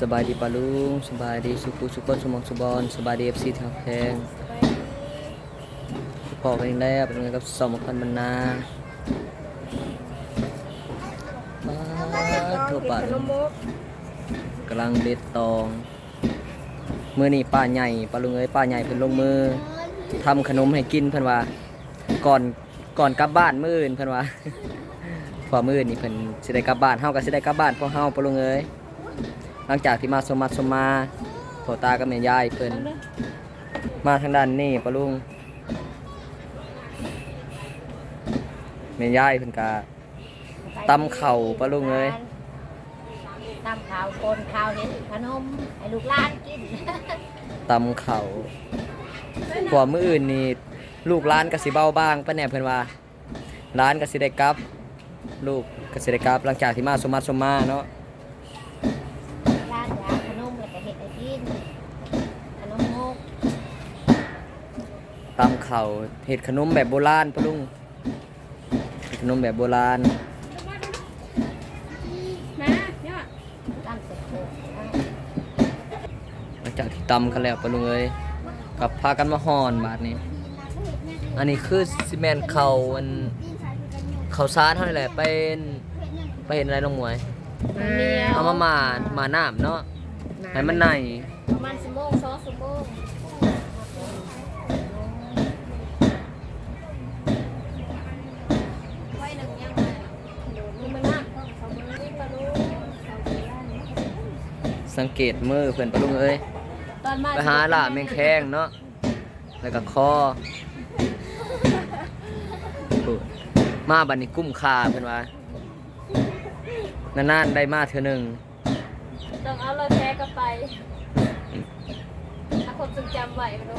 สบายดีปะลุงสบายดีสุขุสุขคนสมองสุบอลสบายดีเอฟซีทางแพงพอกันอีกแล้วเป็นไงกับสองพันบรรณามาทั่วปะกำลังเด็ดตองมือนี่ป้าใหญ่ปาลุงเอ้ยป้าใหญ่เพิ่นลงมือทำขนมให้กินเพิ่นว่า ก่อนก่อนกลับบ้านมื่นเพิ่นว่าพอมื่นนี่เพิ่นสิได้กลับบ้านเฮาก็สิได้กลับบ้านพวกเฮาปะลุงเอ้ย หลังจากที่มาสมมัดสมมาโถตากับแม่ยายเพิ่นมาทางด้านนี้ปะลุงแม่ยายเพิ่นกะตำเข่าปะลุงเอ้ยตำข่าวโคนข่าวเห็นขนมให้ลูกหลานกินตำเข่าพวมื้ออื่นนี่ลูกร้านก็สิเบาบางปะเนี่ยเพิ่นว่าร้านก็สิได้กลับ ลูกก็สิได้กลับหลังจากที่มาสมมัดสมมาเนาะ ร้านยาขนมแล้วก็เห็ดให้กินขนมงก ตำเข่าเฮ็ดขนมแบบโบราณปะลุงเฮ็ดขนมแบบโบราณตำเสร็จหลังจากที่ตำกันแล้วปะลุงเอ้ยกับพากันมาห่อนบาดนี้ อันนี้คือซีเมนต์เขาอันเข่าซาดเท่านั้นแหละเป็นไปเห็นอะไรลงหมวย เอามาหมาหมาน้ำเนาะให้มันใน ประมาณชั่วโมงสองชั่วโมงไว้หนึ่งยังไงนี่มันน่าเขาไม่ได้ปลาลูกเขาไปร้าน สังเกตมือเพื่อนปะลุงเอ้ยตอนมาไปหาล่าแมงแข้งเนาะแล้วก็คอพูดมาบัดนี้กุ้มคาเพื่อนว่านานๆได้มาเทื่อหนึงต้องเอาเราแพ้กลับไปถ้าคนจดจำไว้ไปดู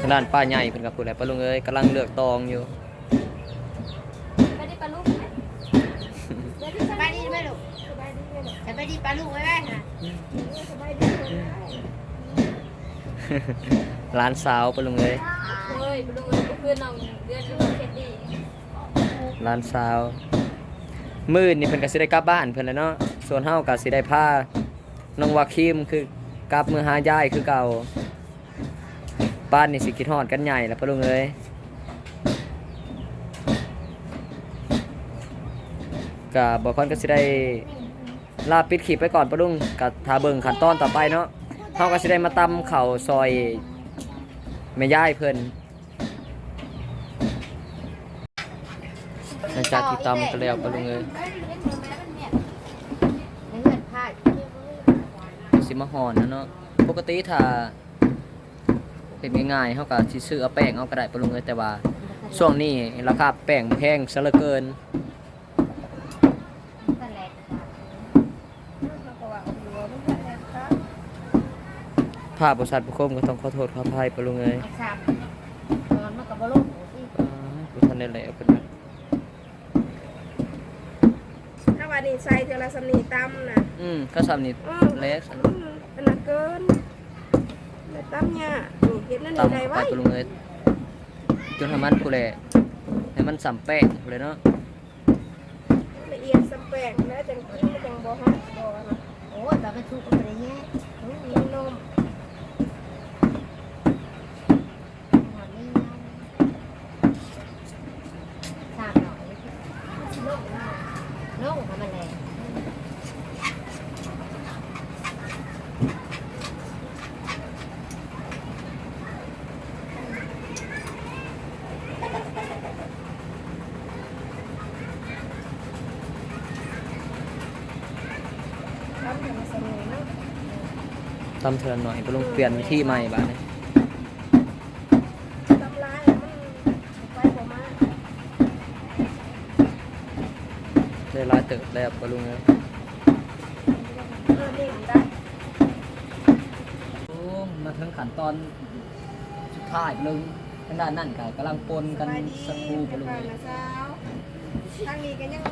ทางด้านป้าใหญ่เพิ่นกับพูดแหละปะลุงเอ้ยกำลังเลือกตองอยู่ ไม่ได้ปลาลูกไหม สบายดีไหมลูกสบาย ดีปลาลูกไว้ไหมค่ะร้านสาวปะลุงเอ้ยเฮ้ยปลาลูกก็คือน้องเดือนน้องเคดดี้ร้านสาวมืดนี่เพิ่นก็สิได้กลับบ้านเพิ่นแหล้วเนาะส่วนเฮาก็สิได้พาน้องวาคิมคือกลับมือหายายคือเก่าบ้านนี่สิคิดฮอดกันใหญ่แล้วปะลุงเอ้ยก็บ่ค่อนก็สิได้ ลาปิดคลิปไปก่อนปะลุงก็ถ้าเบิงขั้นตอนต่อไปเนาะเฮาก็สิได้มาตำข้าซอยแม่ยายเพิ่นหลังจากที่ตำกันแล้วปะลุงเอ้ยให้เงินพลาดสิมาห่อนนะเนาะปกติถ้าเป็นง่ายๆเฮาก็สิซื้อเอาแป้งเอาก็ได้ปะลุงเอ้ยแต่ว่าช่วงนี้ราคาแป้งแพงซะเหลือเกินแหละ ภาพบริษัทผู้คมก็ต้องขอโทษขออภัยปะลุงเอ้ยเอาสามตอนมันกับบลูกที่อ่าผู้ทันได้แล้วเพิ่นว่าถ้าวันนี้ใส่เทอละสำนีตำนะอืมก็ซ้ำนี่อืมเล็กสันอืมเป็นหนักเกินแต่ตำเนี่ยนี่เห็ดนั่นนี่ตำได้เข้าไปไว้ปะลุงเอ้ยจนให้มันกูแหละให้มันสำแป้งพู้นแหละเนาะละเอียดสเปกแล้วจังกินแล้วจังบ่ฮะบ่นะโอ้ยแบบมันถูกอะไรเงี้ย มีนม ทำนี่สามหน่อยลงลงทำอะไร ตำเทอละสำนีเนาะ ตำเทื่อหน่อยปะลุงเปลี่ยนวิธีใหม่บาดนี้ตำลายแล้วมันไปบ่มาได้หลายเติบแล้วปะลุงเอ้ยเออนี่ได้โอ้มาถึงขั้นตอนสุดท้ายเลยทางด้านนั่นก็กำลังปนกันสบายดีสักครู่ไปเลไปยนะสาวทางนี้ก็ยัง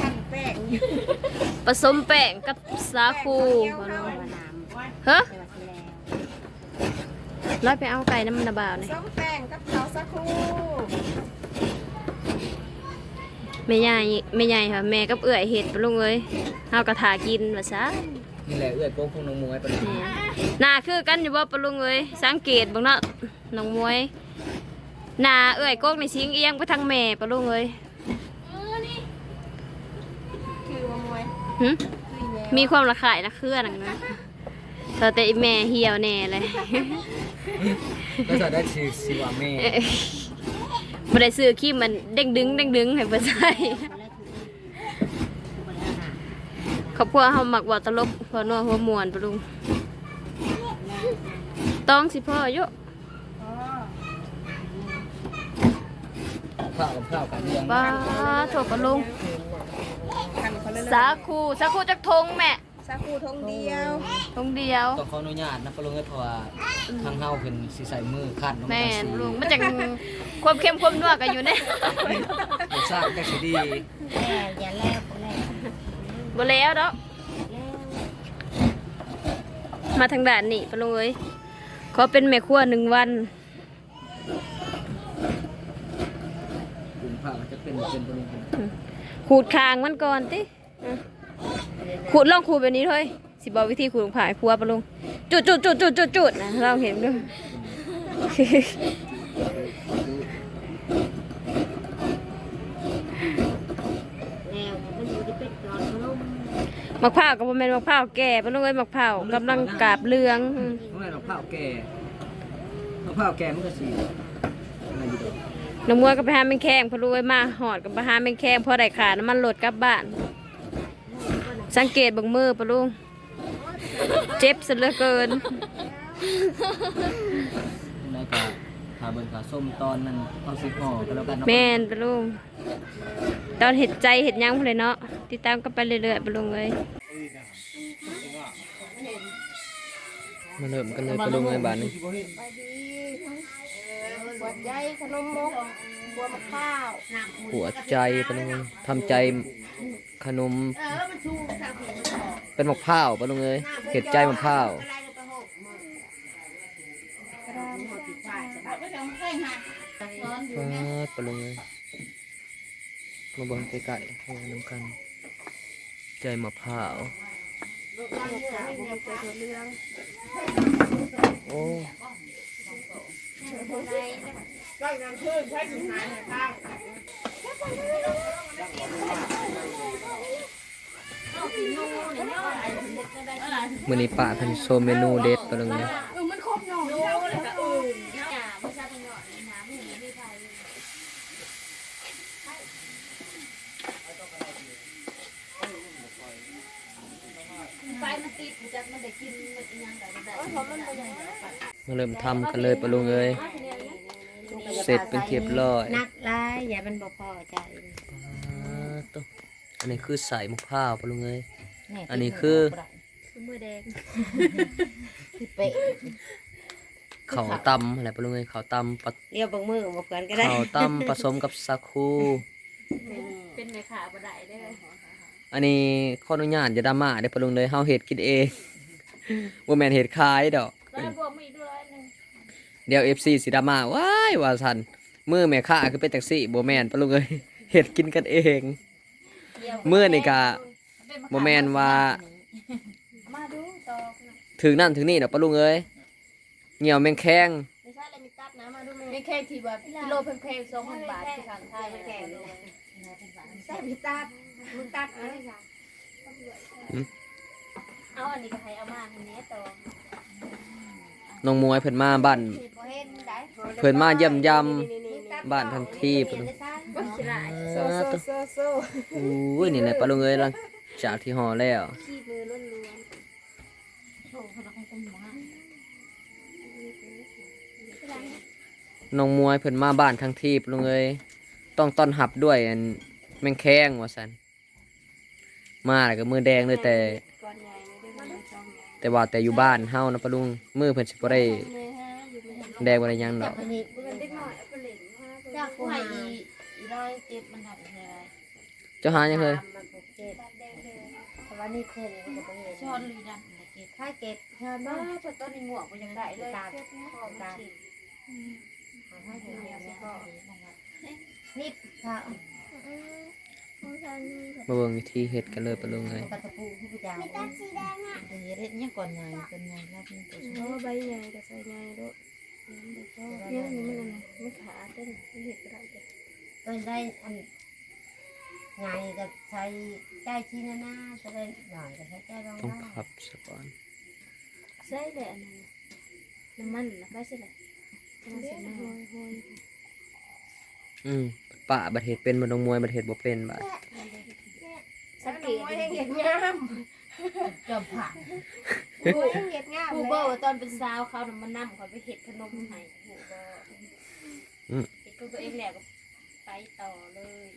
ปั่นแป้งอยู่ผสมแป้งกับสาคูก็ลงมาน้ำ ฮะแต่ว่าสิแล้วร้อยไปเอาไก่น้ำมันนาบาวนี่ส้มแป้งกับข้าวสักครู่แม่ใหญ่แม่ใหญ่ค่ะแม่กับเอื้อยเฮ็ดปะลุงเอ้ยเฮาก็ทากินว่าซะนี่แหละเอื้อยโก้ของน้องมวยปะลุงนี่หน้าคือกันอยู่บ่ปะลุงเอ้ยสังเกตเบิ่งเนาะน้องมวยหน้าเอื้อยโกกในสิงเอียงไปทางแม่ปะลุงเอ้ยคือว่ามวยหึคืออีแมวมีความระคายนะเครือนังนะ แต่แต่อีแม่เหี่ยวแน่เลย ก็จะได้ชื่อสิว่าแม่เอ้ยบ่ได้ซื้อครีมมันเด้งดึงเด้งดึงให้เพิ่นใส่ครอบครัวเฮามักเว่าตลกหัวนัวหัวม่วนปะลุงต้องสิพ่ออยู่อ๋อข้าวกับข้าวกับเลี้ยงป้าโถปะลุงทำเขาเลยสาคูสาคูจักทงแม่ สักครู่ทงเดียวทงเดียว ต้องขออนุญาตนะปะลุงเอ้ยเพราะว่าทางเฮาเพิ่นสิใส่มือคัดน้องแม่ตานสูลุงมันจังความเข้มความนัวกันอยู่เนี่ยรสชาติจังสิดีแล้วอย่าแล้วไปแล้วบ่แล้วดอกแล้วมาทางด่านนี่ปะลุงเอ้ยขอเป็นแม่ครัวหนึ่งวันกลุ่มผ้ามันจะเป็นเป็นปะลุงขูดคางมันก่อนติอะ ขูดลองขูดแบบนี้เถอยสิบอกวิธีขูดของผายพัวปะลุงจุดจุดจุดจุดจุดจุดนะเราเห็นด้วยแล้วมันอยู่ที่เป็ดก่อนขนมมะพร้าวกับบ่แม่นมะพร้าวแก่ปะลุงเอ้ยมะพร้าวกำลังกาบเหลืองอืมเพราะว่าเราข้าวแก่เราข้าวแก่มันก็สิอะไรอยู่ดอกน้ำมัวก็ไปหาแมงแคงพอลุงเอ้ยมาหอดกับไปหาแมงแคงพอได้ขาน้ำมันโหลดกลับบ้าน สังเกตเบิ่งมือปะลุง เจ็บสุดเหลือเกิน แล้วก็ขาเบิ่งขาส้มตอนนั้นเอาสิห่อก็แล้วกันเนาะแม่นปะลุง ตอนเห็ดใจเห็ดหยังพนเลยเนาะ ติดตามกันไปเรื่อยๆปะลุงเลยมาเริ่มกันเลยปะลุงเอ้ยบาดนี้ไปดีหัว ใจขนมมกบัวมะพร้าวหัวใจปะลุงเอ้ยทำใจขนมเออมันชูสักทีเป็นมะพร้าวปะลุงเอ้ยเห็ดใจมะพร้าวอะไรก็ไปหกมือกระดานหัวติดป้ายจะแบบไม่ต้องเคยหักซ้อนอยู่ฟาดปะลุงเอ้ยมาเบิ่งใกล้ๆให้น้ำกัน ใจมะพร้าวลู มันนใช้ถุงหายหายข้างมื้อนี้ป้าเพิ่นโชว์เมนูเด็ดปะลุงเอ้ย มันครบหน่อยดูเลยก็อื่น มา เริ่มทำกันเลยปะลุงเอ้ยเสร็จเป็นเรียบร้อยนักลายอย่ามันบ่พอใจอ่าตุ๊อันนี้คือใส่มะพร้าวปะลุงเอ้ยแอันนี้คือมือแดงคือเป๊ะข้าวตำอะไรปะลุงเอ้ยข้าวตำปะเรียวเบางมือบ่เพื่อนก็ได้ข้าวตำผสมกับสาคูเป็นแม่ขาบ่ได้ได้อันนี้ขออนุญาตอย่าดราม่าเด้อปะลุงเลยเฮาเฮ็ดกินเองบ่แม่นเฮ็ดขายดอก เดี๋ยว FC สิดราม่าว้ายว่าซั่นมือแม่ค้าคือเป็นจังซี่บ่แม่นปะลุงเอ้ยเฮ็ดกินกันเองมื้อนี่ก็บ่แม่นว่ามาดูตอกนะถึงนั่นถึงนี่ดอกปะลุงเอ้ยเหี่ยวแมงแข้งไม่ใช่อะไรมีตัดนะมาดูไม่แค่ที่แบบกิโลแพงๆสองพันบาทที่ทางไทยแพงเลยใช่มีตัดมึงตัดนะเอาอันนี้ก็ให้เอามาอันนี้ต่อน้องมวยเพิ่นมาบ้านบ่เห็นได้เพิ่นมาเยี่ยมยามบ้านทันทีปะลุงบ่สิได้โอุ้ยนี่แหละปะลุงเอ้ยหลังจากที่ห่อแล้วน้องมวยเพิ่นมาบ้านทั้งทีปลุงเอ้ยต้องต้อนรับด้วยอันแมงแข้งว่าซั่นมาแล้วก็มือแดงเลยแต่ แต่ว่าแต่อยู่บ้านเฮานะปะลุงมือเพิ่นสิบ่ได้ แดงบ่ได้หยังดอกอันนี้มันเด็กน้อยเอาไปเล่นฮะจากผู้ให้อีอีร้อยเจ็บมันหักยังไงเจ้าหายังเลยมันปลุกเจ็บเพราะว่านี่เพิ่นมันก็บ่เห็นช้อนลีดันเก็บถ้าเก็บช้อนบ้าบ้าพอต้นนี้หมวกมันยังได้เลยตามเก็บเนี่ยตามถ้าเห็นอย่างนี้ก็นี่ค่ะมาเบิ่งวิธีเฮ็ดกันเลยปะลุงเอ้ยกระตะปูผู้ยาวมีตัดสีแดงอะเดี๋ยวเฮ็ดเนี่ยก่อนไงเป็นไงรับนี่ตัว เพราะว่าใบใหญ่กับใส่ใหญ่ด้วย เนี่ยนี่มันอะไรไม่ขาดเต้นไม่เห็นก็ได้จ้ะเพิ่นได้อันไงก็ใช้ใจชิ้นหน้าจะได้หน่อยก็ใช้ใจบางต้องบ้างพับซะก่อนใส่เลยอันนั้นน้ำมันนะไม่ใช่เลยน้ำมันหอยหอยอืมป้าบัดเฮ็ดเป็นบ่น้องมวยบัดเฮ็ดบ่เป็นบาดสังเกตให้เห็ดงามจอม ผักผู้เห็ดงามผู้บอกว่าตอนเป็นสาวเขาน่ะมันนั่เขาไปเห็ดขนมให้ผู้บอกเห็ดตัวเองแหละก็ไปต่อเลย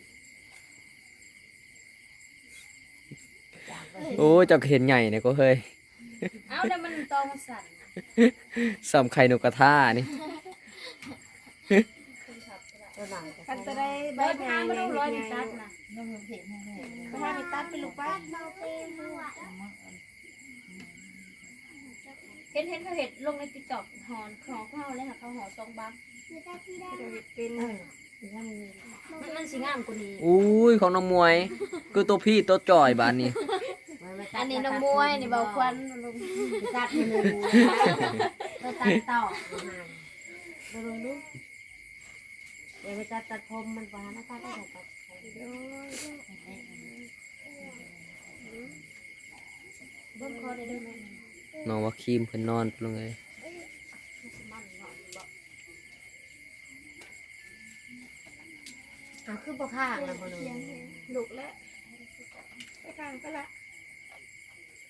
โอ้เจ้าก็เห็นใหญ่เนี่ยก็เฮ้ยเอาแต่มันตองสั่นซ้ำไข่นกกระทานี่ตัวหน่อยก็คันใช้จะได้ใบใหญ่ไม่ต้องร้อยตัดนะน้องเห็ดให้แม่ไปให้ไปตัดไปลูกไปเราเป็นหัวเห็นเห็นเขาเห็ดลงในติ๊กต็อกหอนของเขาเลยค่ะเขาหอซองบังมีตัดสีแดงเห็ดเป็นเออยังมีมันมันสีงามกว่านี้อุ้ยของน้องมวย คือตัวพี่ตัวจ่อยบานนี้อันนี้น้องมวยนี่เบาควันลงตัดมือตัวตัดต่อมาดูดูเดี๋ยวไปตัดตัดผมมันปะนะตัดได้ตัดเบิ้งคอได้ด้วยไหม น้องว่าครีมเพิ่นนอนลงเอ้ยอะคือบ่ข้างแล้วบ่ดูลูกแล้วไปทางก็ละ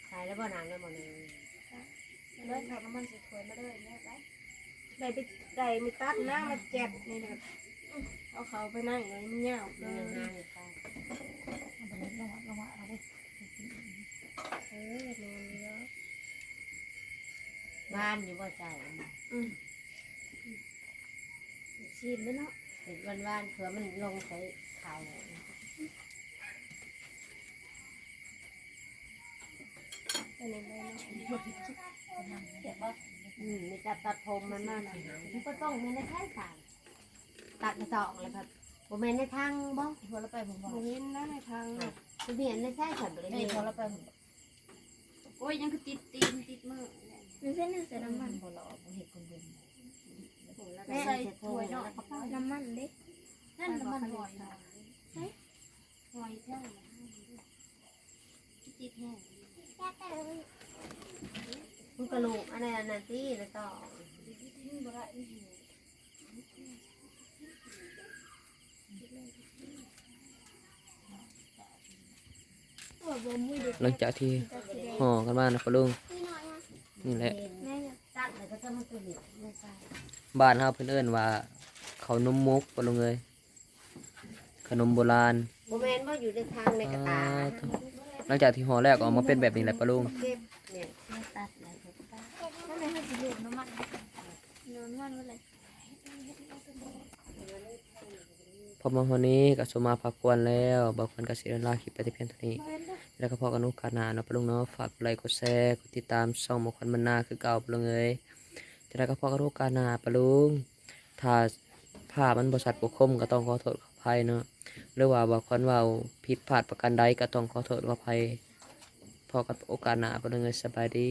ใส่แล้วบ่น้ำแล้วบ่ดูเลิกค่ะน้ำมันสีถวยมาเลยเนี่ยไปได้ไปได้มีตัดหน้ามาเจ็บนี่นะเอาเขาไปนั่งเลยมันเงาเลมันยยังห้างเอยู่ไปเออนอนแล้ว บ้านอยู่บ่ใจชีนด้วยเนาะเห็นวันวานเผื่อมันลงใส่เข่าอันนี้ได้เนาะอืมมีตัดตัดผมมันมาหน่อยที่ก็ต้องมีในแค่สามตัดกระตอกเลยครับบ่แม่นในทางบ่พอเราไปผมบอกบ่เห็นนะในทางน่ะคือเห็นในแค่สัตว์เลยนี่พอเราไปผมโอ้ยยังคือติดตีนติดมือ มีเส้นนึงใส่น้ำมันบ่หล่อบ่เห็นคนเดินแม่ใส่ถ้วเนาะน้ำมันเด็กนั่นน้ำมันหอยหอยเท่าติดแห้งมันกระโหลกอันนั้นอันนั้นที่แล้วต่อหลังจากที่ห่อกันมานะปะลุง นี่หน่อยอะนี่แหละตัดแล้วก็จะมันตัวเหนียวไม่ใช่บ้านเฮาเพิ่นเอิ้นว่าเขาวนมมกปะลุงเอ้ยขนมโบราณบ่แม่นว่าอยู่ในทางในกระตาอ่าหลังจากที่ห่อแรกออกมาเป็นแบบนี้แหละปะลุงเก็บเนี่ยตัดแล้วก็ตัดนั่นเลยให้สิลูกน้ำมันน้ำมันอะไรพอมาวันนี้ก็สมมาพักควรแล้วบางคนก็เสียเวลาคลิปไปแต่เพียงเท่านี้ แล้วก็พอกันโอกาสหน้าเนาะปลุงเนาะฝากไลค์กดแชร์กดติดตามช่องมงคลมันนาคือเก่าปะลุงเอ้ยจะได้ก็พอกันโอกาสหน้าปลุงถ้าภาพมันบริษัทปกคมก็ต้องขอโทษขออภัยเนาะหรือว่าบางคนเว่าผิดพลาดประการใดก็ต้องขอโทษขออภัยพอกับโอกาสหน้าปลุงเอ้ยสบายดี